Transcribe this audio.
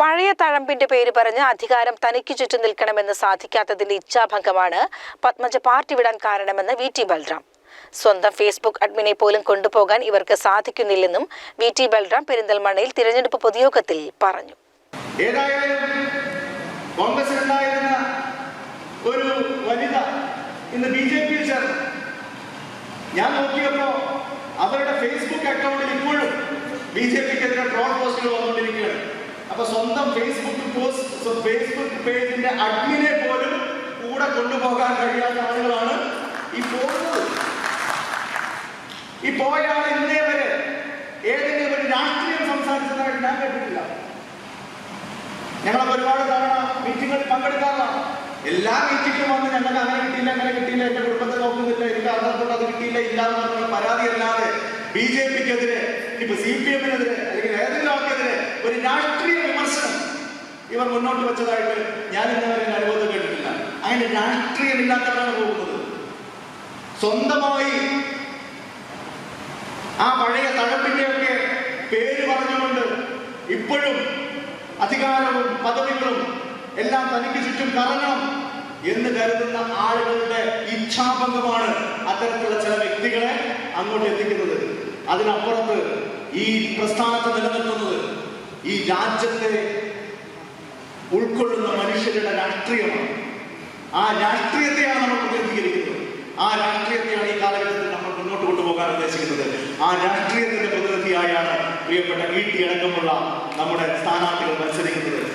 പഴയ തഴമ്പിന്റെ പേര് പറഞ്ഞ് അധികാരം തനിക്ക് ചുറ്റും നിൽക്കണമെന്ന് സാധിക്കാത്തതിന്റെ ഇച്ഛാഭംഗമാണ് പത്മജ പാർട്ടി വിടാൻ കാരണമെന്ന് വി ടി ബൽറാം. സ്വന്തം ഫേസ്ബുക്ക് അഡ്മിനെ പോലും കൊണ്ടുപോകാൻ ഇവർക്ക് സാധിക്കുന്നില്ലെന്നും വി ടി ബൽറാം പെരിന്തൽമണ്ണയിൽ തിരഞ്ഞെടുപ്പ് പൊതുയോഗത്തിൽ പറഞ്ഞു. ഒരു വനിത ഇന്ന് ചേർന്നു. ഞാൻ നോക്കിയപ്പോ അവരുടെ ഫേസ്ബുക്ക് അക്കൗണ്ടിൽ ഇപ്പോഴും ബി ജെ പിക്കെതിരെ ട്രോൾ പോസ്റ്റുകൾ വന്നുകൊണ്ടിരിക്കുകയാണ്. അപ്പൊ സ്വന്തം ഫേസ്ബുക്ക് പോസ്റ്റ് ഫേസ്ബുക്ക് പേജിന്റെ അഡ്മിനെ പോലും കൂടെ കൊണ്ടുപോകാൻ കഴിയാത്ത ആളുകളാണ് ഈ പോകുന്നത്. ഈ പോയാൾ ഇന്നേ വരെ ഏതെങ്കിലും ഒരു രാഷ്ട്രീയം സംസാരിച്ചതായിട്ട് ഞാൻ കേട്ടിട്ടില്ല. ഞങ്ങളൊക്കെ ഒരുപാട് തവണ മീറ്റിങ്ങുകളിൽ പങ്കെടുക്കാറുള്ളതാണ്. എല്ലാ മീറ്റിങ്ങിലും വന്ന് ഞങ്ങൾക്ക് അങ്ങനെ കിട്ടിയില്ല അങ്ങനെ കിട്ടിയില്ല എന്റെ കുടുംബത്തെ നോക്കുന്നില്ല എനിക്ക് അർത്ഥത്തോട് അത് കിട്ടിയില്ല ഇല്ല എന്ന് പറഞ്ഞ പരാതി അല്ലാതെ ബി ജെ പിക്കെതിരെ ഇപ്പൊ സി പി എമ്മിനെതിരെ അല്ലെങ്കിൽ ഏതെങ്കിലും ആൾക്കെതിരെ ഒരു രാഷ്ട്രീയ ഇവർ മുന്നോട്ട് വെച്ചതായിട്ട് ഞാൻ ഇന്നവരെ അനുഭവത്തിൽ കേട്ടിട്ടില്ല. അങ്ങനെ രാഷ്ട്രീയമില്ലാത്തവരാണ് പോകുന്നത്. സ്വന്തമായി ആ പഴയ തഴപ്പിന്റെയൊക്കെ പേര് പറഞ്ഞുകൊണ്ട് ഇപ്പോഴും അധികാരവും പദവികളും എല്ലാം തനിക്ക് ചുറ്റും കറങ്ങണം എന്ന് കരുതുന്ന ആളുകളുടെ ഇച്ഛാഭംഗമാണ് അത്തരത്തിലുള്ള ചില വ്യക്തികളെ അങ്ങോട്ട് എത്തിക്കുന്നത്. അതിനപ്പുറത്ത് ഈ പ്രസ്ഥാനത്ത് നിലനിൽക്കുന്നത് ഈ രാജ്യത്തെ ഉൾക്കൊള്ളുന്ന മനുഷ്യരുടെ രാഷ്ട്രീയമാണ്. ആ രാഷ്ട്രീയത്തെയാണ് നമ്മൾ പ്രതിനിധീകരിക്കുന്നത്. ആ രാഷ്ട്രീയത്തെയാണ് ഈ കാലഘട്ടത്തിൽ നമ്മൾ മുന്നോട്ട് കൊണ്ടുപോകാൻ ഉദ്ദേശിക്കുന്നത്. ആ രാഷ്ട്രീയത്തിന്റെ പ്രതിനിധിയായാണ് പ്രിയപ്പെട്ട വീട്ടി അടക്കമുള്ള നമ്മുടെ സ്ഥാനാർത്ഥികൾ മത്സരിക്കുന്നത്.